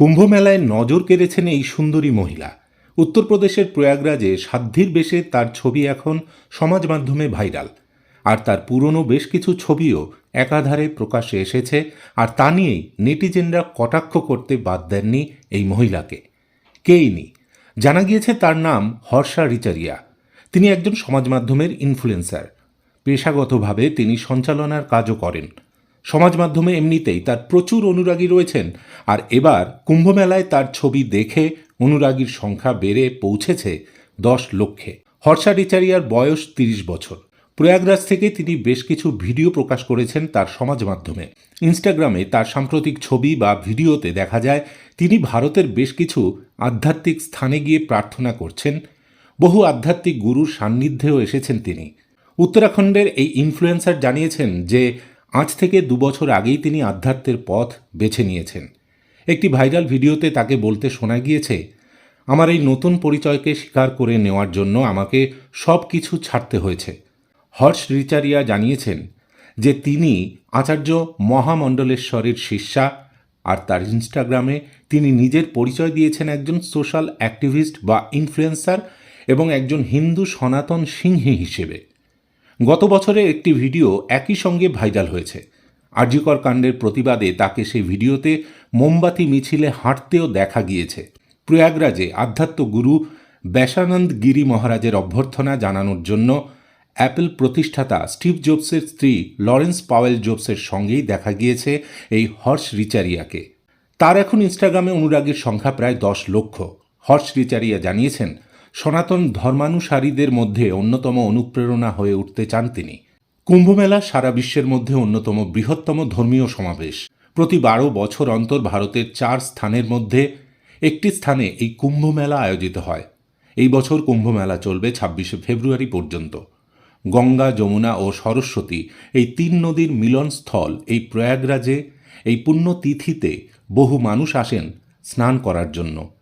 কুম্ভমেলায় নজর কেড়েছেন এই সুন্দরী মহিলা। উত্তরপ্রদেশের প্রয়াগরাজে সাধ্যির বেশে তার ছবি এখন সমাজ মাধ্যমে ভাইরাল। আর তার পুরনো বেশ কিছু ছবিও একাধারে প্রকাশে এসেছে, আর তা নিয়েই নেটিজেনরা কটাক্ষ করতে বাদ দেননি এই মহিলাকে। কে ইনি? জানা গিয়েছে তার নাম হর্ষা রিচারিয়া। তিনি একজন সমাজ মাধ্যমের ইনফ্লুয়েন্সার পেশাগতভাবে তিনি সঞ্চালনার কাজও করেন। সমাজ মাধ্যমে এমনিতেই তার প্রচুর অনুরাগী রয়েছেন। আর এবার কুম্ভমেলায় তার ছবি দেখে অনুরাগীর সংখ্যা বেড়ে পৌঁছেছে দশ লক্ষে। হর্ষা রিচারিয়ার বয়স তিরিশ বছর। প্রয়াগরাজ থেকে তিনি বেশ কিছু ভিডিও প্রকাশ করেছেন তার সমাজ মাধ্যমে। ইনস্টাগ্রামে তার সাম্প্রতিক ছবি বা ভিডিওতে দেখা যায়, তিনি ভারতের বেশ কিছু আধ্যাত্মিক স্থানে গিয়ে প্রার্থনা করছেন। বহু আধ্যাত্মিক গুরুর সান্নিধ্যেও এসেছেন তিনি। উত্তরাখণ্ডের এই ইনফ্লুয়েন্সার জানিয়েছেন যে আজ থেকে দু বছর আগেই তিনি আধ্যাত্মের পথ বেছে নিয়েছেন। একটি ভাইরাল ভিডিওতে তাকে বলতে শোনা গিয়েছে, আমার এই নতুন পরিচয়কে স্বীকার করে নেওয়ার জন্য আমাকে সব কিছু ছাড়তে হয়েছে। হর্ষ রিচারিয়া জানিয়েছেন যে তিনি আচার্য মহামণ্ডলেশ্বরের শিষ্যা, আর তার ইনস্টাগ্রামে তিনি নিজের পরিচয় দিয়েছেন একজন সোশ্যাল অ্যাক্টিভিস্ট বা ইনফ্লুয়েন্সার এবং একজন হিন্দু সনাতন সিংহী হিসেবে। গত বছরের একটি ভিডিও একই সঙ্গে ভাইরাল হয়েছে। আর্যিকর কাণ্ডের প্রতিবাদে তাকে সেই ভিডিওতে মোমবাতি মিছিলে হাঁটতেও দেখা গিয়েছে। প্রয়াগরাজে আধ্যাত্ম গুরু ব্যাসানন্দ গিরি মহারাজের অভ্যর্থনা জানানোর জন্য অ্যাপেল প্রতিষ্ঠাতা স্টিভ জোবসের স্ত্রী লরেন্স পাওয়েল জোবসের সঙ্গেই দেখা গিয়েছে এই হর্ষ রিচারিয়াকে। তার এখন ইনস্টাগ্রামে অনুরাগীর সংখ্যা প্রায় দশ লক্ষ। হর্ষ রিচারিয়া জানিয়েছেন সনাতন ধর্মানুসারীদের মধ্যে অন্যতম অনুপ্রেরণা হয়ে উঠতে চান তিনি। কুম্ভমেলা সারা বিশ্বের মধ্যে অন্যতম বৃহত্তম ধর্মীয় সমাবেশ। প্রতি বারো বছর অন্তর ভারতের চার স্থানের মধ্যে একটি স্থানে এই কুম্ভমেলা আয়োজিত হয়। এই বছর কুম্ভমেলা চলবে ছাব্বিশে ফেব্রুয়ারি পর্যন্ত। গঙ্গা, যমুনা ও সরস্বতী এই তিন নদীর মিলনস্থল, এই প্রয়াগরাজে এই পুণ্যতিথিতে বহু মানুষ আসেন স্নান করার জন্য।